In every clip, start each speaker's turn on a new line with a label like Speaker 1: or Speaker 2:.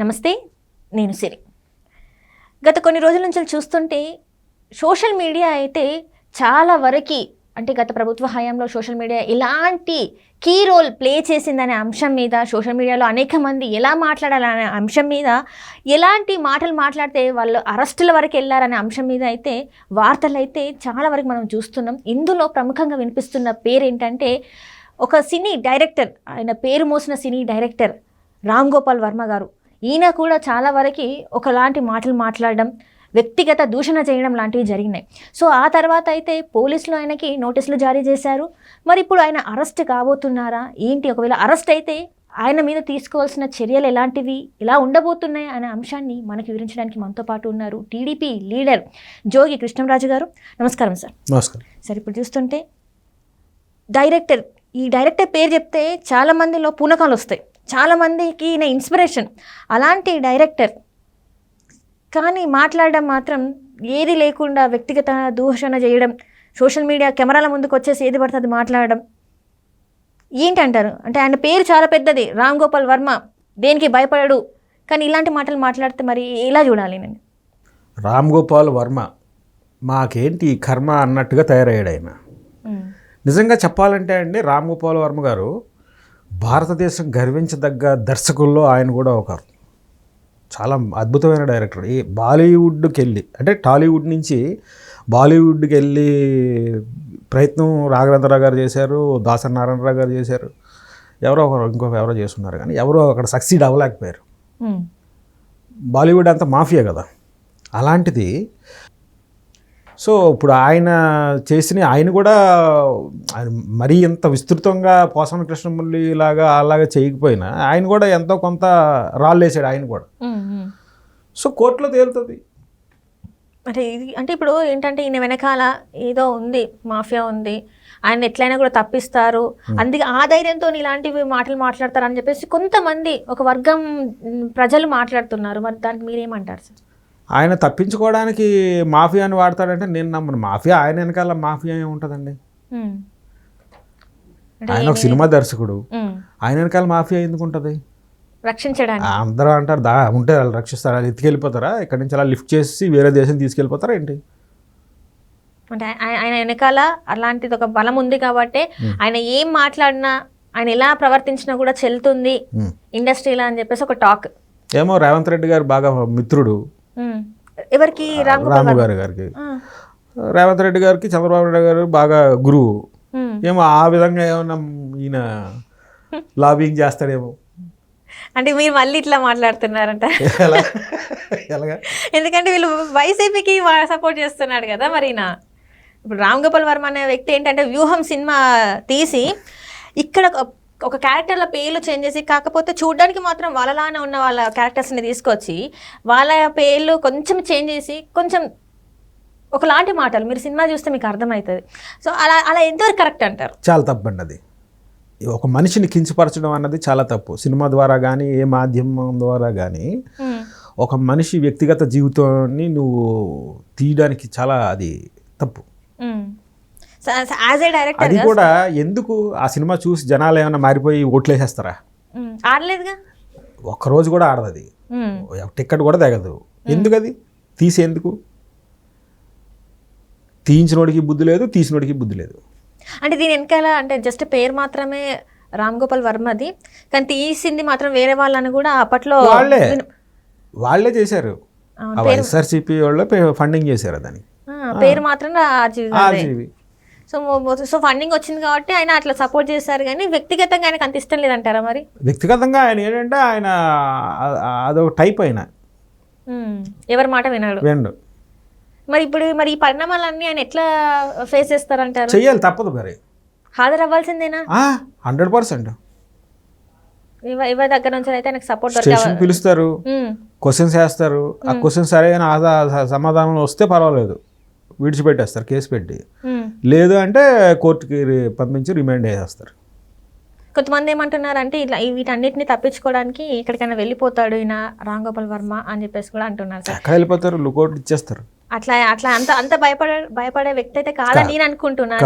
Speaker 1: నమస్తే నేను సిరి. గత కొన్ని రోజుల నుంచి చూస్తుంటే సోషల్ మీడియా అయితే చాలా వరకు అంటే గత ప్రభుత్వ హయాంలో సోషల్ మీడియా ఎలాంటి కీ రోల్ ప్లే చేసిందనే అంశం మీద సోషల్ మీడియాలో అనేక మంది ఎలా మాట్లాడాలనే అంశం మీద ఎలాంటి మాటలు మాట్లాడితే వాళ్ళు అరెస్టుల వరకు వెళ్ళారనే అంశం మీద అయితే వార్తలు అయితే చాలా వరకు మనం చూస్తున్నాం. ఇందులో ప్రముఖంగా వినిపిస్తున్న పేరు ఏంటంటే ఒక సినీ డైరెక్టర్ ఆయన పేరు మోసిన సినీ డైరెక్టర్ రామ్ గోపాల్ వర్మ గారు. ఈయన కూడా చాలా వరకు ఒకలాంటి మాటలు మాట్లాడడం వ్యక్తిగత దూషణ చేయడం లాంటివి జరిగినాయి. సో ఆ తర్వాత అయితే పోలీసులు ఆయనకి నోటీసులు జారీ చేశారు. మరి ఇప్పుడు ఆయన అరెస్ట్ కాబోతున్నారా? ఏంటి? ఒకవేళ అరెస్ట్ అయితే ఆయన మీద తీసుకోవాల్సిన చర్యలు ఎలాంటివి? ఎలా ఉండబోతున్నాయి అనే అంశాన్ని మనకి వివరించడానికి మనతో పాటు ఉన్నారు టీడీపీ లీడర్ జోగి కృష్ణంరాజు గారు. నమస్కారం సార్.
Speaker 2: నమస్కారం.
Speaker 1: సరే ఇప్పుడు చూస్తుంటే డైరెక్టర్ ఈ డైరెక్టర్ పేరు చెప్తే చాలా మందిలో పూనకాలు వస్తాయి. చాలా మందికి ఈయన ఇన్స్పిరేషన్. అలాంటి డైరెక్టర్. కానీ మాట్లాడడం మాత్రం ఏది లేకుండా వ్యక్తిగత దూషణ చేయడం సోషల్ మీడియా కెమెరాల ముందుకు వచ్చేసి ఏది పడితే అది మాట్లాడడం. ఏంటంటారు? అంటే ఆయన పేరు చాలా పెద్దది. రామ్ గోపాల్ వర్మ. దేనికి భయపడడు? కానీ ఇలాంటి మాటలు మాట్లాడితే మరి ఎలా చూడాలి నేను?
Speaker 2: రామ్ గోపాల్ వర్మ మాకేంటి కర్మ అన్నట్టుగా తయారయ్యాడు ఆయన. నిజంగా చెప్పాలంటే అండి రామ్ గోపాల్ వర్మ గారు భారతదేశం గర్వించదగ్గ దర్శకుల్లో ఆయన కూడా ఒకరు. చాలా అద్భుతమైన డైరెక్టర్. ఈ బాలీవుడ్కి వెళ్ళి అంటే టాలీవుడ్ నుంచి బాలీవుడ్కి వెళ్ళి ప్రయత్నం రాఘవేంద్రరావు గారు చేశారు దాసరి నారాయణరావు గారు చేశారు. ఎవరో ఒకరు ఇంకొక ఎవరో చేస్తున్నారు కానీ ఎవరో అక్కడ సక్సీడ్ అవ్వలేకపోయారు. బాలీవుడ్ అంతా మాఫియా కదా. అలాంటిది సో ఇప్పుడు ఆయన చేసిన ఆయన కూడా ఆయన మరీ ఎంత విస్తృతంగా పోసన కృష్ణమురళి లాగా అలాగా చేయకపోయినా ఆయన కూడా ఎంతో కొంత రాళ్ళేసాడు ఆయన కూడా. సో కోర్టులో తేలుతుంది.
Speaker 1: అంటే ఇది అంటే ఇప్పుడు ఏంటంటే ఈయన వెనకాల ఏదో ఉంది మాఫియా ఉంది ఆయన ఎట్లయినా కూడా తప్పిస్తారు. అందుకే ఆ ధైర్యంతో ఇలాంటివి మాటలు మాట్లాడతారు అని చెప్పేసి కొంతమంది ఒక వర్గం ప్రజలు మాట్లాడుతున్నారు. మరి దానికి మీరేమంటారు సార్?
Speaker 2: ఆయన తప్పించుకోవడానికి మాఫియాని వాడతాడంటే నేను నమ్మను. మాఫియా ఆయన వెనకాల మాఫియా ఏముంటుందండి ఆయన ఒక సినిమా దర్శకుడు. ఆయన వెనకాల మాఫియా ఎందుకు ఉంటుంది?
Speaker 1: రక్షించడానికి.
Speaker 2: అందరూ అంటారు దా ఉంటే వాళ్ళు రక్షిస్తారు? వాళ్ళు ఎత్తుకెళ్ళిపోతారా? ఇక్కడి నుంచి అలా లిఫ్ట్ చేసి వేరే దేశం తీసుకెళ్ళిపోతారా ఏంటి?
Speaker 1: అంటే ఆయ- ఆయన వెనకాల అలాంటిది ఒక బలం ఉంది కాబట్టి ఆయన ఏం మాట్లాడినా ఆయన ఎలా ప్రవర్తించినా కూడా చెల్లుతుంది
Speaker 2: ఉమ్.
Speaker 1: ఇండస్ట్రీలో అని చెప్పేసి ఒక టాక్.
Speaker 2: ఏమో రేవంత్ రెడ్డి గారు బాగా మిత్రుడు.
Speaker 1: ఎవరికి? రామ్?
Speaker 2: గారి. గారికి.
Speaker 1: ఆ.
Speaker 2: రేవంత్ రెడ్డి గారికి చంద్రబాబు నాయుడు గారు బాగా గురువు. ఏమో ఆ విధంగా ఏమన్నా ఈయన లాబింగ్ చేస్తాడేమో.
Speaker 1: అంటే మీరు మళ్ళీ ఇట్లా మాట్లాడుతున్నారంట. ఎందుకంటే వీళ్ళు వైసీపీకి సపోర్ట్ చేస్తున్నాడు కదా మరి ఇప్పుడు రామ్ గోపాల్ వర్మ అనే వ్యక్తి ఏంటంటే వ్యూహం సినిమా తీసి ఇక్కడ ఒక- క్యారెక్టర్ల పేర్లు చేంజ్ చేసి కాకపోతే చూడడానికి మాత్రం వాళ్ళలానే ఉన్న వాళ్ళ క్యారెక్టర్స్ని తీసుకొచ్చి వాళ్ళ పేర్లు కొంచెం చేంజ్ చేసి కొంచెం ఒకలాంటి మాటలు మీరు సినిమా చూస్తే మీకు అర్థమవుతుంది. సో అలా అలా ఎంతవరకు కరెక్ట్ అంటారు?
Speaker 2: చాలా తప్పండి అది. ఒక మనిషిని కించపరచడం అన్నది చాలా తప్పు. సినిమా ద్వారా కానీ ఏ మాధ్యమం ద్వారా కానీ ఒక మనిషి వ్యక్తిగత జీవితాన్ని నువ్వు తీయడానికి చాలా అది తప్పు.
Speaker 1: డైరెక్టర్
Speaker 2: అది కూడా ఎందుకు ఆ సినిమా చూసి జనాలు ఏమైనా మారిపోయి ఓట్లేసేస్తారా?
Speaker 1: ఆడలేదుగా?
Speaker 2: ఒక్కరోజు కూడా ఆడదు అది. టికెట్ కూడా తెగదు. ఎందుకు అది తీసేందుకు? తీయించినోడికి బుద్ధి లేదు తీసినోడికి బుద్ధి లేదు.
Speaker 1: అంటే దీని వెనకాల అంటే జస్ట్ పేరు మాత్రమే రామ్ గోపాల్ వర్మది కానీ తీసింది మాత్రం వేరే వాళ్ళని కూడా అప్పట్లో
Speaker 2: వాళ్ళే. వాళ్ళే చేశారు. వైఎస్ఆర్సీపీ వాళ్ళే ఫండింగ్ చేశారు దాన్ని
Speaker 1: ఆ, పేరు మాత్రం సో సో ఫండింగ్ వచ్చింది కాబట్టి ఆయన అట్లా సపోర్ట్ చేశారు కానీ వ్యక్తిగతంగా ఆయనకు అంత ఇష్టం లేదంటారా మరి?
Speaker 2: వ్యక్తిగతంగా ఆయన ఏంటంటే ఆయన అదొక టైప్ ఆయన.
Speaker 1: ఉమ్, ఎవరి మాట వినాడు?
Speaker 2: వెండు
Speaker 1: మరి ఇప్పుడు మరి ఈ పరిణామాలన్నీ ఆయన ఎట్లా ఫేస్ చేస్తారంటారు?
Speaker 2: చెయ్యాలి తప్పదు మరి.
Speaker 1: హాజరు అవ్వాల్సిందేనా?
Speaker 2: హండ్రెడ్ పర్సెంట్
Speaker 1: ఎవరి దగ్గర నుంచి అయితే ఆయనకు సపోర్ట్
Speaker 2: స్టేషన్ పిలుస్తారు. క్వశ్చన్స్ వేస్తారు ఆ క్వశ్చన్ సరైన సమాధానం వస్తే పర్వాలేదు. విడిచిపెట్టేస్తారు కేసు పెట్టి. లేదు అంటే కోర్టుకి పంపించి రిమైండ్ చేసేస్తారు.
Speaker 1: కొంతమంది ఏమంటున్నారు అంటే ఇట్లా వీటన్నిటిని తప్పించుకోవడానికి ఎక్కడికైనా వెళ్ళిపోతాడు ఈయన రామ్ గోపాల్ వర్మ అని చెప్పేసి కూడా అంటున్నారు సార్.
Speaker 2: ఎక్కడ వెళ్ళిపోతారు? లుకౌట్ ఇచ్చేస్తారు.
Speaker 1: అట్లా అట్లా అంత అంత భయపడే భయపడే వ్యక్తి అయితే కాదని నేను అనుకుంటున్నాను.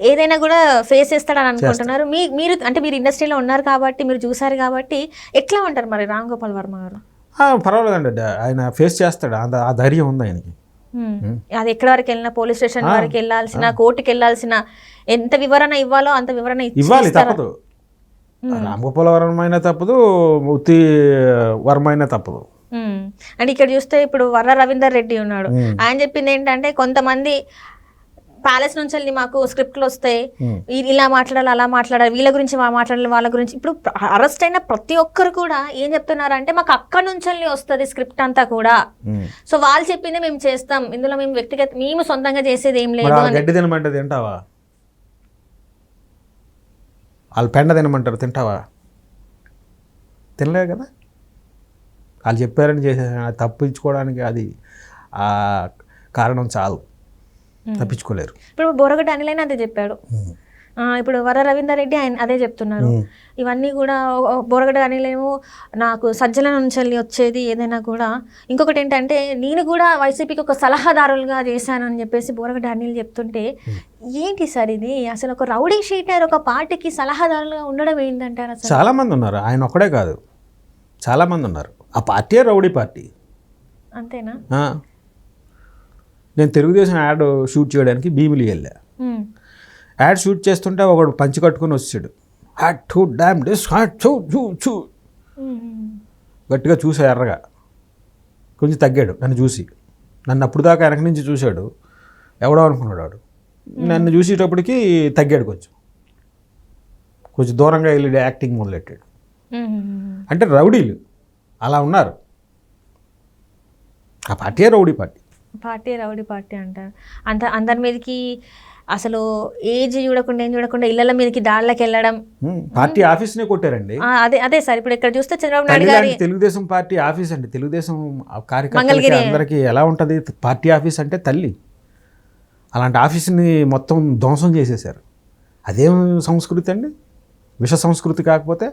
Speaker 1: ఏదైనా కూడా ఫేస్ చేస్తాడని అనుకుంటున్నారు. మీ మీరు అంటే మీరు ఇండస్ట్రీలో ఉన్నారు కాబట్టి మీరు చూసారు కాబట్టి ఎట్లా ఉంటారు మరి రామ్ గోపాల్ వర్మ గారు?
Speaker 2: పర్వాలేదండి. ఆయన ఫేస్ చేస్తాడు. ఆ- ఆ ధైర్యం ఉంది ఆయనకి.
Speaker 1: అది ఎక్కడి వరకు వెళ్ళినా పోలీస్ స్టేషన్ వరకు వెళ్ళాల్సిన కోర్టుకి వెళ్ళాల్సిన ఎంత వివరణ ఇవ్వాలో అంత వివరణ ఇచ్చి-
Speaker 2: ఇవ్వాలి? తప్పదు. రామగోపాల వర్మ అయినా తప్పదు ఉత్తి వర్మ అయినా తప్పదు.
Speaker 1: అంటే ఇక్కడ చూస్తే ఇప్పుడు వర్ర రవీందర్ రెడ్డి ఉన్నాడు. ఆయన చెప్పింది ఏంటంటే కొంతమంది ప్యాలెస్ నుంచి వెళ్ళి మాకు స్క్రిప్ట్లు వస్తాయి ఇలా మాట్లాడాలి అలా మాట్లాడాలి వీళ్ళ గురించి మాట్లాడాలి వాళ్ళ గురించి ఇప్పుడు అరెస్ట్ అయిన ప్రతి ఒక్కరు కూడా ఏం చెప్తున్నారంటే మాకు అక్కడి నుంచి వస్తుంది స్క్రిప్ట్ అంతా కూడా. సో వాళ్ళు చెప్పింది మేము చేస్తాం. ఇందులో మేము వ్యక్తిగత మేము సొంతంగా చేసేది ఏం లేదు
Speaker 2: గడ్డి తింటావా? వాళ్ళు పెండ తినమంటారు తింటావా? తినలేవు కదా? వాళ్ళు చెప్పారని చేసే తప్పించుకోవడానికి అది ఆ కారణం చాలు. తప్పించుకోలేరు.
Speaker 1: ఇప్పుడు బోరగడ్డ అనిలైన అదే చెప్పాడు. ఇప్పుడు వర రవీందర్ రెడ్డి ఆయన అదే చెప్తున్నారు. ఇవన్నీ కూడా బోరగడ్డ అనిలేమో నాకు సజ్జల నుంచి వచ్చేది ఏదైనా కూడా. ఇంకొకటి ఏంటంటే నేను కూడా వైసీపీకి ఒక సలహాదారులుగా చేశానని చెప్పేసి బోరగడ్డ అనిల్ చెప్తుంటే ఏంటి సార్ ఇది? అసలు ఒక రౌడీ షీటర్ ఒక పార్టీకి సలహాదారులుగా ఉండడం ఏంటంటారు
Speaker 2: చాలా మంది ఉన్నారు. ఆయన ఒక్కడే కాదు. చాలా మంది ఉన్నారు. ఆ పార్టీ రౌడీ పార్టీ.
Speaker 1: అంతేనా.
Speaker 2: నేను తెలుగుదేశం యాడ్ షూట్ చేయడానికి భీమిలి వెళ్ళా. యాడ్ షూట్ చేస్తుంటే ఒకడు పంచి కట్టుకొని వచ్చాడు. హ్యాట్ టూ డ్యామ్ డిస్ హ్యాట్ చూ చూ చూ. గట్టిగా చూసా ఎర్రగా. కొంచెం తగ్గాడు నన్ను చూసి. నన్ను అప్పుడు దాకా వెనక నుంచి చూశాడు. ఎవడో అనుకున్నాడు వాడు. నన్ను చూసేటప్పటికి తగ్గాడు కొంచెం. కొంచెం దూరంగా వెళ్ళి యాక్టింగ్ మొదలెట్టాడు. అంటే రౌడీలు. అలా ఉన్నారు. ఆ party rowdy party?
Speaker 1: Party rowdy party అంటారు. అంత అందరి మీదకి అసలు ఏజ్ చూడకుండా ఏం చూడకుండా ఇళ్ళ మీదకి దాళ్ళకి వెళ్ళడం.
Speaker 2: పార్టీ ఆఫీస్నే కొట్టారండి.
Speaker 1: ఆ, అదే అదే సార్. ఇప్పుడు ఇక్కడ చూస్తే చంద్రబాబు నాయుడు గారి
Speaker 2: తెలుగుదేశం పార్టీ ఆఫీస్ అండి. తెలుగుదేశం కార్యకర్తలకి. అందరికీ ఎలా ఉంటుంది? పార్టీ ఆఫీస్ అంటే తల్లి. అలాంటి ఆఫీస్ని మొత్తం ధ్వంసం చేసేశారు. అదేం సంస్కృతి అండి? విష సంస్కృతి కాకపోతే?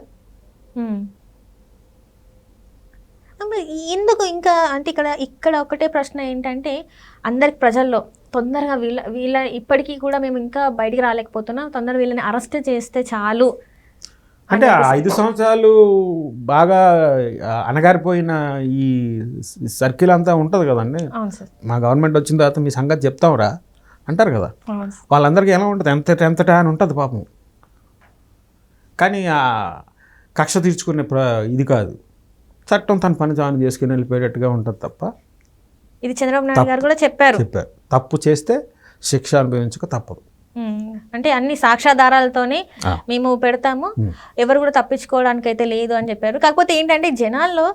Speaker 1: ఎందుకు ఇంకా అంటే ఇక్కడ ఇక్కడ ఒకటే ప్రశ్న ఏంటంటే అందరికి ప్రజల్లో తొందరగా వీళ్ళ వీళ్ళ ఇప్పటికీ కూడా మేము ఇంకా బయటికి రాలేకపోతున్నాం. తొందరగా వీళ్ళని అరెస్ట్ చేస్తే చాలు.
Speaker 2: అంటే ఐదు సంవత్సరాలు బాగా ఆ, అణగారిపోయిన ఈ సర్కిల్ అంతా ఉంటుంది కదండి. మా గవర్నమెంట్ వచ్చిన తర్వాత మీ సంగతి చెప్తాంరా? అంటారు కదా. వాళ్ళందరికీ ఎలా ఉంటుంది? ఎంత ఎంతటా అని ఉంటుంది పాపం. కానీ ఆ కక్ష తీర్చుకునే ప్ర ఇది కాదు. చట్టం తన పని తాను చేసుకుని వెళ్ళిపోయేటట్టుగా ఉంటుంది తప్ప.
Speaker 1: ఇది చంద్రబాబు నాయుడు గారు కూడా చెప్పారు.
Speaker 2: చెప్పారు. తప్పు చేస్తే శిక్ష అనుభవించక తప్పదు.
Speaker 1: అంటే అన్ని సాక్ష్యాధారాలతోనే. మేము పెడతాము. ఎవరు కూడా తప్పించుకోవడానికి అయితే లేదు అని చెప్పారు. కాకపోతే ఏంటంటే జనాల్లో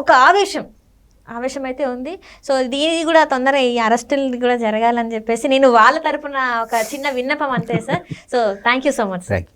Speaker 1: ఒక ఆవేశం ఆవేశం అయితే ఉంది. సో దీనికి కూడా తొందరగా ఈ అరెస్టులు కూడా జరగాలని చెప్పేసి నేను వాళ్ళ తరపున ఒక చిన్న విన్నపం అంతే sir. So thank you so much sir.